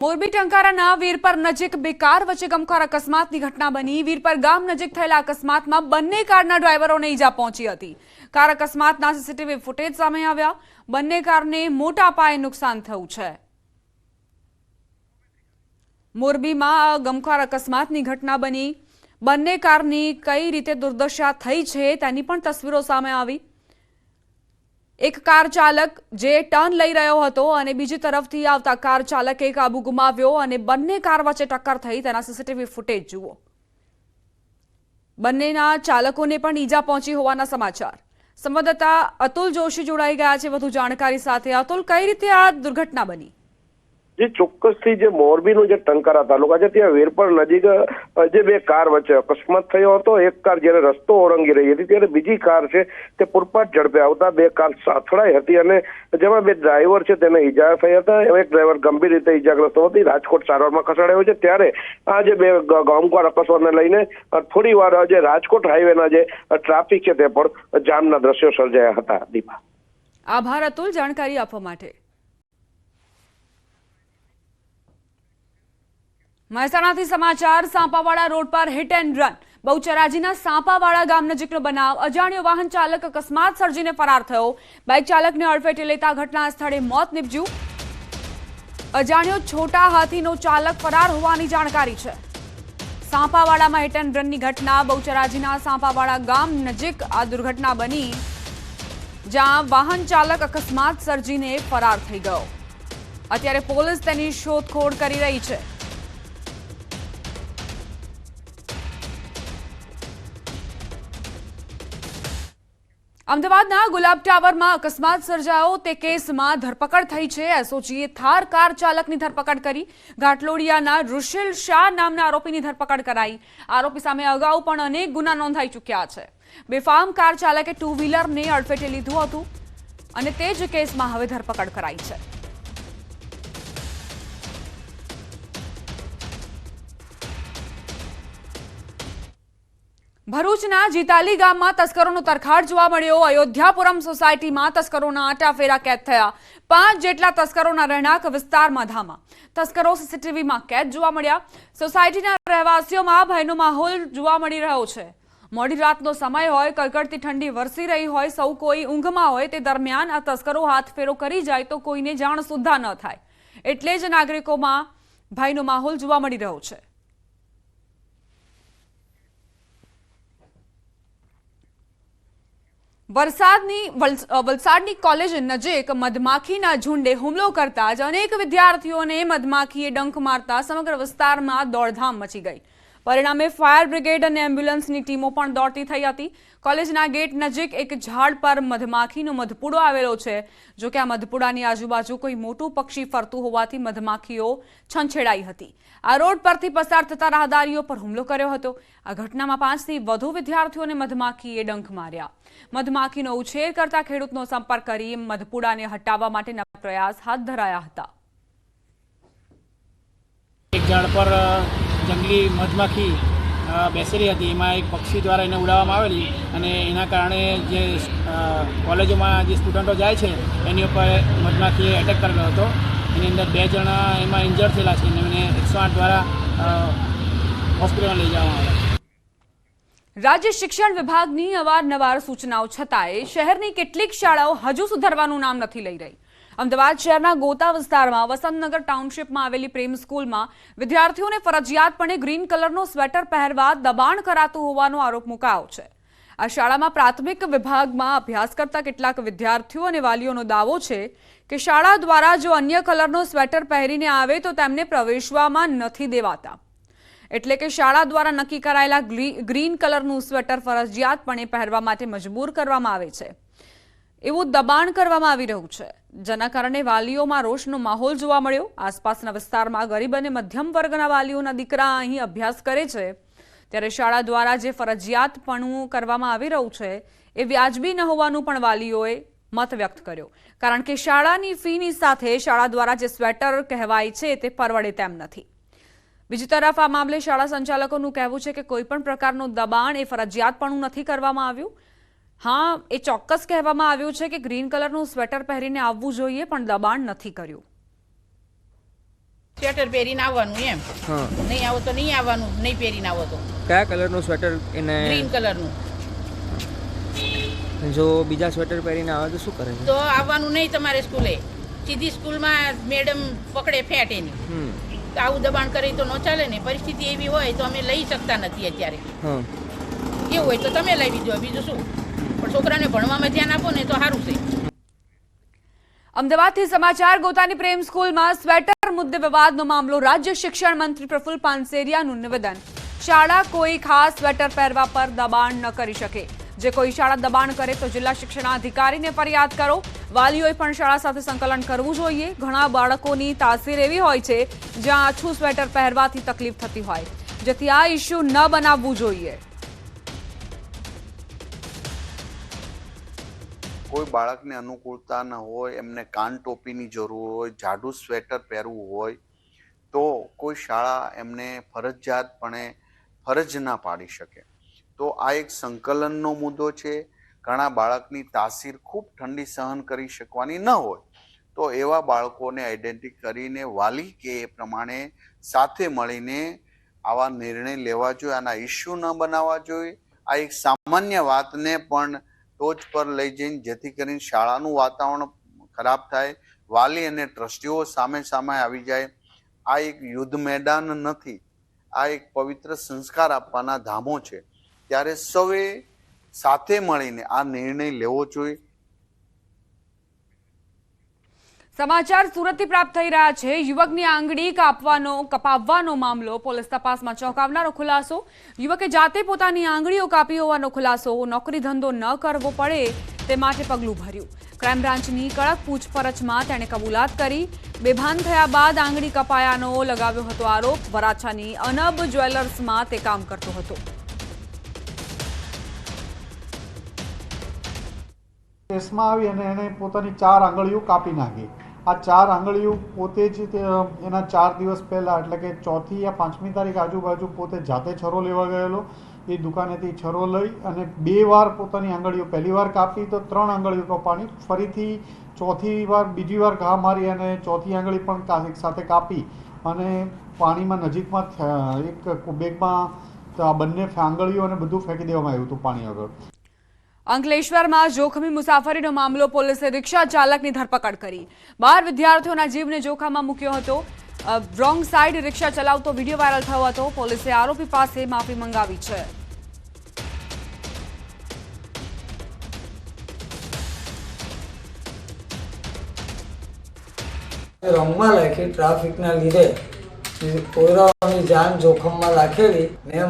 મોરબી ટંકારાના વીરપર નજીક બે કાર વચ્ચે ગમખ્વાર અકસ્માતની ઘટના બની. વીરપર ગામ નજીક થયેલા અકસ્માતમાં બંને કારના ડ્રાઈવરોને ઈજા પહોંચી હતી. કાર અકસ્માતના સીસીટીવી ફૂટેજ સામે આવ્યા. બંને કારને મોટા પાયે નુકસાન થયું છે. મોરબીમાં આ ગમખ્વાર અકસ્માતની ઘટના બની. બંને કારની કઈ રીતે દુર્દશા થઈ છે તેની પણ તસવીરો સામે આવી. એક કાર ચાલક જે ટર્ન લઈ રહ્યો હતો અને બીજી તરફથી આવતા કાર ચાલકે કાબુ ગુમાવ્યો અને બંને કાર વચ્ચે ટક્કર થઈ. તેના સીસીટીવી ફૂટેજ જુઓ. બંનેના ચાલકોને પણ ઈજા પહોંચી હોવાના સમાચાર. સંવાદદાતા અતુલ જોશી જોડાઈ ગયા છે. વધુ જાણકારી સાથે. અતુલ, કઈ રીતે આ દુર્ઘટના બની? જે ચોક્કસથી જે મોરબીનું જે ટંકારા તાલુકા છે ત્યાં વેરપર નજીક જે બે કાર વચ્ચે અકસ્માત થયો હતો. એક કાર જ્યારે રસ્તો ઓળંગી રહી હતી, ત્યારે બીજી કાર છે તે પૂરપાટ ઝડપે આવતા બે કાર સાથળાઈ હતી અને જેમાં બે ડ્રાઈવર છે તેને ઈજા થઈ હતા. એક ડ્રાઈવર ગંભીર રીતે ઈજાગ્રસ્ત હતી રાજકોટ સારવારમાં ખસેડાયો છે. ત્યારે આ જે બે ગ- ગમખ્વાર અકસ્માતને લઈને થોડી વાર જે રાજકોટ હાઈવેના જે ટ્રાફિક છે તે પણ જામના દ્રશ્યો સર્જાયા હતા. દીપા. આભાર અતુલ. જાણકારી આપવા માટે. મહેસાણાથી સમાચાર, સાંપાવાડા રોડ પર હિટ એન્ડ રન બહુચરાજીના સાંપાવાડા ગામ નજીકનો બનાવ. અજાણ્યો વાહન ચાલક અકસ્માત સર્જીને ફરાર થયો. બાઇક ચાલકને અડફેટે લેતા ઘટના સ્થળે મોત નીપજ્યું. અજાણ્યો છોટા હાથીનો ચાલક ફરાર હોવાની જાણકારી છે. સાંપાવાડામાં હિટ એન્ડ રનની ઘટના. બહુચરાજીના સાંપાવાડા ગામ નજીક આ દુર્ઘટના બની, જ્યાં વાહન ચાલક અકસ્માત સર્જીને ફરાર થઈ ગયો. અત્યારે પોલીસ તેની શોધખોળ કરી રહી છે. અમદાવાદના ગુલાબ ટાવરમાં અકસ્માત સર્જાયો. તે કેસમાં ધરપકડ થઈ છે. એસઓજીએ થાર કાર ચાલકની ધરપકડ કરી. ઘાટલોડિયાના ઋષિલ શાહ નામના આરોપીની ધરપકડ કરાઈ. આરોપી સામે અગાઉ પણ અનેક ગુના નોંધાઈ ચૂક્યા છે. બેફામ કાર ચાલકે ટુ વ્હીલરને અડફેટે લીધું હતું અને તે જ કેસમાં હવે ધરપકડ કરાઈ છે. ભરૂચના જીતાલી ગામમાં તસ્કરોનો તરખાડ જોવા મળ્યો. અયોધ્યાપુરમ સોસાયટીમાં તસ્કરોના આટાફેરા કેદ થયા. પાંચ જેટલા તસ્કરોના રહેણાંક વિસ્તારમાં ધામા. તસ્કરો સીસીટીવીમાં કેદ જોવા મળ્યા. સોસાયટીના રહેવાસીઓમાં ભયનો માહોલ જોવા મળી રહ્યો છે. મોડી રાતનો સમય હોય કડકડતી ઠંડી વરસી રહી હોય, સૌ કોઈ ઊંઘમાં હોય, તે દરમિયાન આ તસ્કરો હાથફેરો કરી જાય તો કોઈને જાણ સુદ્ધા ન થાય. એટલે જ નાગરિકોમાં ભયનો માહોલ જોવા મળી રહ્યો છે. વરસાદની વલસાડની કોલેજ નજીક મધમાખીના ઝુંડે હુમલો કરતા જ અનેક વિદ્યાર્થીઓને મધમાખીએ ડંખ મારતા સમગ્ર વિસ્તારમાં દોડધામ મચી ગઈ. પરિણામે ફાયર બ્રિગેડ અને એમ્બ્યુલન્સની ટીમો પણ દોડતી થઈ હતી. કોલેજના ગેટ નજીક એક ઝાડ પર મધમાખીનો મધપુડો આવેલો છે. જો કે આ મધપુડાની આજુબાજુ કોઈ મોટું પક્ષી ફરતું હોવાથી મધમાખીઓ છંછેડાઈ હતી. આ રોડ પરથી પસાર થતા રાહદારીઓ પર હુમલો કર્યો હતો. આ ઘટનામાં પાંચથી વધુ વિદ્યાર્થીઓને મધમાખીએ ડંખ માર્યા. મધમાખીનો ઉછેર કરતા ખેડૂતનો સંપર્ક કરી મધપુડાને હટાવવા માટેના પ્રયાસ હાથ ધરાયા હતા. જંગલી મધમાખી બેસેલી હતી. એમાં એક પક્ષી દ્વારા એને ઉડાવવામાં આવેલી અને એના કારણે જે કોલેજોમાં જે સ્ટુડન્ટો જાય છે, એની ઉપર મધમાખીએ એટેક કરેલો હતો. એની અંદર બે જણા એમાં ઇન્જર્ડ થયેલા છે. અને એને એકસો આઠ દ્વારા હોસ્પિટલમાં લઈ જવામાં આવ્યા રાજ્ય શિક્ષણ વિભાગની અવારનવાર સૂચનાઓ છતાંય શહેરની કેટલીક શાળાઓ હજુ સુધારવાનું નામ નથી લઈ રહી. અમદાવાદ શહેરના ગોતા વિસ્તારમાં વસંતનગર ટાઉનશીપમાં આવેલી પ્રેમ સ્કૂલમાં વિદ્યાર્થીઓને ફરજિયાતપણે ગ્રીન કલરનો સ્વેટર પહેરવા દબાણ કરાતું હોવાનો આરોપ મુકાયો છે. આ શાળામાં પ્રાથમિક વિભાગમાં અભ્યાસ કરતા કેટલાક વિદ્યાર્થીઓ અને વાલીઓનો દાવો છે કે શાળા દ્વારા જો અન્ય કલરનો સ્વેટર પહેરીને આવે તો તેમને પ્રવેશવામાં નથી દેવાતા. એટલે કે શાળા દ્વારા નક્કી કરાયેલા ગ્રીન કલરનું સ્વેટર ફરજિયાતપણે પહેરવા માટે મજબૂર કરવામાં આવે છે. એવું દબાણ કરવામાં આવી રહ્યું છે. જેના કારણે વાલીઓમાં રોષનો માહોલ જોવા મળ્યો. આસપાસના વિસ્તારમાં ગરીબ અને મધ્યમ વર્ગના વાલીઓના દીકરા અહીં અભ્યાસ કરે છે. ત્યારે શાળા દ્વારા જે ફરજિયાતપણું કરવામાં આવી રહ્યું છે, એ વ્યાજબી ન હોવાનું પણ વાલીઓએ મત વ્યક્ત કર્યો. કારણ કે શાળાની ફીની સાથે શાળા દ્વારા જે સ્વેટર કહેવાય છે, તે પરવડે તેમ નથી. બીજી તરફ આ મામલે શાળા સંચાલકોનું કહેવું છે કે કોઈપણ પ્રકારનું દબાણ એ ફરજિયાતપણું નથી કરવામાં આવ્યું. હા એ ચોક્કસ કહેવામાં આવ્યું છે કે ગ્રીન કલરનું સ્વેટર પહેરીને આવવું જોઈએ પણ દબાણ નથી કર્યું. સ્વેટર પહેરીને આવવાનું એમ? હા. નહીં આવો તો નહીં આવવાનું નહીં પહેરીને આવો તો. કયા કલરનું સ્વેટર એને ગ્રીન કલરનું. જો બીજા સ્વેટર પહેરીને આવે તો શું કરે તો આવવાનું નહીં તમારે સ્કૂલે. સીધી સ્કૂલમાં મેડમ પકડે ફેટ એની આવું દબાણ કરે તો ન ચાલે ને પરિસ્થિતિ એવી હોય તો અમે લઈ શકતા નથી અત્યારે. હા. એવું હોય તો તમે લાવી દો બીજું શું? પણ છોકરાને ભણવામાં ધ્યાન આપો ને તો સારું છે. અમદાવાદથી સમાચાર, ગોતાની પ્રેમ સ્કૂલમાં સ્વેટર મુદ્દે વિવાદનો મામલો. રાજ્ય શિક્ષણ મંત્રી પ્રફુલ પાનસેરિયાનું નિવેદન. શાળા કોઈ ખાસ સ્વેટર પહેરવા પર દબાણ ન કરી શકે. જે કોઈ શાળા દબાણ કરે તો જિલ્લા શિક્ષણાધિકારીને ફરિયાદ કરો. વાલીઓએ પણ શાળા સાથે સંકલન કરવું જોઈએ. ઘણા બાળકોની તાસીર એવી હોય છે, જ્યાં આછું સ્વેટર પહેરવાથી તકલીફ થતી હોય. જેથી આ ઇસ્યુ ન બનાવવું જોઈએ. કોઈ બાળકને અનુકૂળતા ન હોય, એમને કાન ટોપીની જરૂર હોય, જાડું સ્વેટર પહેરવું હોય, તો કોઈ શાળા એમને ફરજિયાતપણે ફરજ ના પાડી શકે. તો આ એક સંકલનનો મુદ્દો છે. ઘણા બાળકની તાસીર ખૂબ ઠંડી સહન કરી શકવાની ન હોય. તો એવા બાળકોને આઈડેન્ટિટી કરીને વાલી કે એ પ્રમાણે સાથે મળીને આવા નિર્ણય લેવા જોઈએ, આના ઇસ્યુ ન બનાવવા જોઈએ. આ એક સામાન્ય વાતને પણ ટોચ પર લઈ જઈને જેથી કરીને શાળાનું વાતાવરણ ખરાબ થાય. વાલી અને ટ્રસ્ટીઓ સામે સામે આવી જાય. આ એક યુદ્ધ મેદાન નથી. આ એક પવિત્ર સંસ્કાર આપવાના ધામો છે. ત્યારે સૌએ સાથે મળીને આ નિર્ણય લેવો જોઈએ. સમાચાર સુરતથી પ્રાપ્ત થઈ રહ્યા છે. યુવકની આંગળી કાપવાનો, કપાવવાનો મામલો પોલીસ તપાસમાં ચોંકાવનારો ખુલાસો. યુવકે જાતે પોતાની આંગળીઓ કાપી હોવાનો ખુલાસો. નોકરી ધંધો ન કરવો પડે તે માટે પગલું ભર્યું. ક્રાઇમ બ્રાન્ચની કડક પૂછપરછમાં તેણે કબૂલાત કરી. બેભાન થયા બાદ આંગળી કપાયાનો લગાવ્યો હતો આરોપ. વરાછાની અનબ જ્વેલર્સમાં તે કામ કરતો હતો. કેસમાં આવી અને એને પોતાની ચાર આંગળીઓ કાપી નાખી. આ ચાર આંગળીઓ પોતે જ એના ચાર દિવસ પહેલાં, એટલે કે ચોથી યા પાંચમી તારીખ આજુબાજુ પોતે જાતે છરો લેવા ગયેલો. એ દુકાનેથી છરો લઈ અને બે વાર પોતાની આંગળીઓ, પહેલી વાર કાપી તો ત્રણ આંગળીઓ કપાણી. ફરીથી ચોથી વાર, બીજી વાર ઘા મારી અને ચોથી આંગળી પણ એક સાથે કાપી અને પાણીમાં નજીકમાં એક બેગમાં આ બંને આંગળીઓ અને બધું ફેંકી દેવામાં આવ્યું હતું પાણી આગળ અંકલેશ્વરમાં જોખમી મુસાફરીનો મામલો પોલીસે રિક્ષા ચાલકની ધરપકડ કરી. બાર વિદ્યાર્થીઓના જીવને જોખમમાં મૂક્યો હતો. રોંગ સાઈડ રિક્ષા ચલાવતો વીડિયો વાયરલ થયો હતો. પોલીસે આરોપી પાસે માફી મંગાવી છે. રમવા લાગી ટ્રાફિકના લીધે પોયરાઓની જાન જોખમમાં રાખેલી, ને